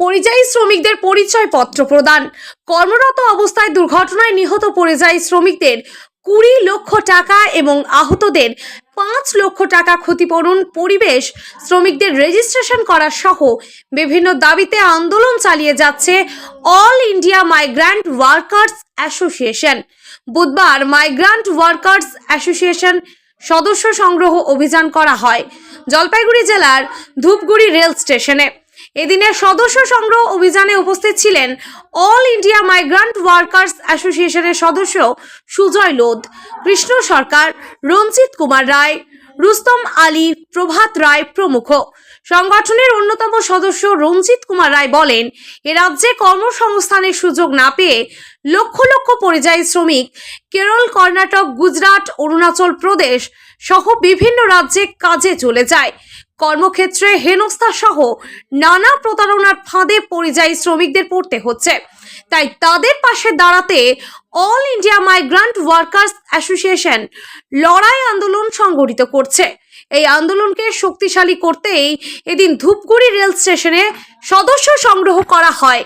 পরিযায়ী শ্রমিকদের পরিচয় পত্র প্রদান। কর্মরত অবস্থায় দুর্ঘটনায় নিহত পরিযায়ী শ্রমিকদের কুড়ি লক্ষ টাকা এবং আহতদের পাঁচ লক্ষ টাকা ক্ষতিপূরণ, পরিবেশ, শ্রমিকদের রেজিস্ট্রেশন করা সহ বিভিন্ন দাবিতে আন্দোলন চালিয়ে যাচ্ছে all India migrant workers association. বুধবার মাইগ্রান্ট ওয়ার্কার্স অ্যাসোসিয়েশন সদস্য সংগ্রহ অভিযান করা হয় জলপাইগুড়ি জেলার ধূপগুড়ি রেল স্টেশনে। এদিনের সদস্য সংগ্রহ অভিযানে উপস্থিত ছিলেন অল ইন্ডিয়া মাইগ্রান্ট ওয়ার্কার্স অ্যাসোসিয়েশনের সদস্য সুজয় লোধ, কৃষ্ণ সরকার, রঞ্জিত কুমার রায়, রুস্তম আলী, প্রভাত রায় প্রমুখ। সংগঠনের অন্যতম সদস্য রঞ্জিত কুমার রায় বলেন, এ রাজ্যে কর্মসংস্থানের সুযোগ না পেয়ে লক্ষ লক্ষ পরিযায়ী শ্রমিক, কেরল, কর্ণাটক, গুজরাট, অরুণাচল প্রদেশ সহ বিভিন্ন রাজ্যে কাজে চলে যায়। কর্মক্ষেত্রে হেনস্থা সহ নানা প্রতারণার ফাঁদে পরিযায়ী শ্রমিকদের পড়তে হচ্ছে। তাই তাদের পাশে দাঁড়াতে all India migrant workers association লড়াই আন্দোলন সংগঠিত করছে। এই আন্দোলনকে শক্তিশালী করতেই এদিন ধূপগুড়ি রেল স্টেশনে সদস্য সংগ্রহ করা হয়।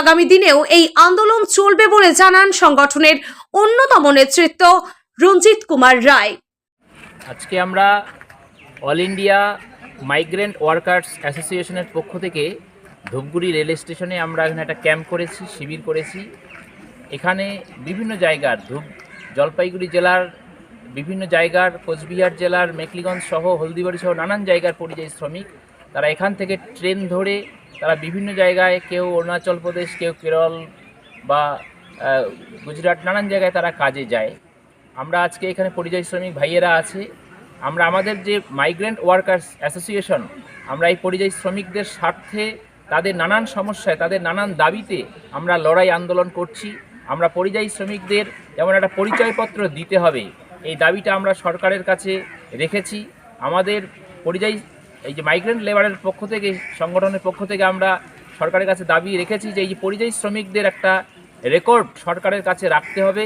আগামী দিনেও এই আন্দোলন চলবে বলে জানান সংগঠনের অন্যতম নেতৃত্ব রঞ্জিত কুমার রায়। আজকে আমরা অল ইন্ডিয়া মাইগ্রেন্ট ওয়ার্কার্স অ্যাসোসিয়েশনের পক্ষ থেকে ধূপগুড়ি রেল স্টেশনে আমরা এখানে একটা ক্যাম্প করেছি, শিবির করেছি। এখানে বিভিন্ন জায়গার ধূপ, জলপাইগুড়ি জেলার বিভিন্ন জায়গার, কোচবিহার জেলার মেকলিগঞ্জ সহ হলদিবাড়ি সহ নানান জায়গার পরিযায়ী শ্রমিক। তারা এখান থেকে ট্রেন ধরে তারা বিভিন্ন জায়গায় কেউ অরুণাচল প্রদেশ, কেউ কেরল বা গুজরাট নানান জায়গায় তারা কাজে যায়। আমরা আজকে এখানে পরিযায়ী শ্রমিক ভাইয়েরা আছে। আমরা আমাদের যে মাইগ্রেন্ট ওয়ার্কার্স অ্যাসোসিয়েশন আমরা এই পরিযায়ী শ্রমিকদের স্বার্থে, তাদের নানান সমস্যায়, তাদের নানান দাবিতে আমরা লড়াই আন্দোলন করছি। আমরা পরিযায়ী শ্রমিকদের যেমন একটা পরিচয়পত্র দিতে হবে। এই দাবিটা আমরা সরকারের কাছে রেখেছি। আমাদের পরিযায়ী, এই যে মাইগ্রেন্ট লেবারের পক্ষ থেকে, সংগঠনের পক্ষ থেকে আমরা সরকারের কাছে দাবি রেখেছি যে, এই যে পরিযায়ী শ্রমিকদের একটা রেকর্ড সরকারের কাছে রাখতে হবে।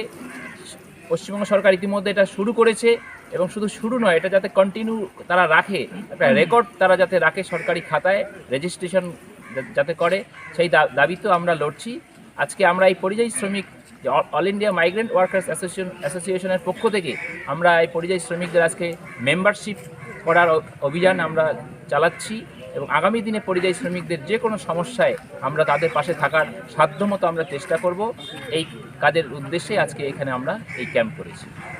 পশ্চিমবঙ্গ সরকার ইতিমধ্যে এটা শুরু করেছে। এবং শুধু শুরু নয়, এটা যাতে কন্টিনিউ তারা রাখে, একটা রেকর্ড তারা যাতে রাখে সরকারি খাতায় রেজিস্ট্রেশন যাতে করে, সেই দা- দাবিতেও আমরা লড়ছি। আজকে আমরা এই পরিযায়ী শ্রমিক all- all India migrant workers association অ্যাসোসিয়েশনের পক্ষ থেকে আমরা এই পরিযায়ী শ্রমিকদের আজকে মেম্বারশিপ করার অভিযান আমরা চালাচ্ছি এবং আগামী দিনে পরিযায়ী শ্রমিকদের যে কোনো সমস্যায় আমরা তাদের পাশে থাকার সাধ্যমতো আমরা চেষ্টা করব। এই কাজের উদ্দেশ্যে আজকে এখানে আমরা এই ক্যাম্প করেছি।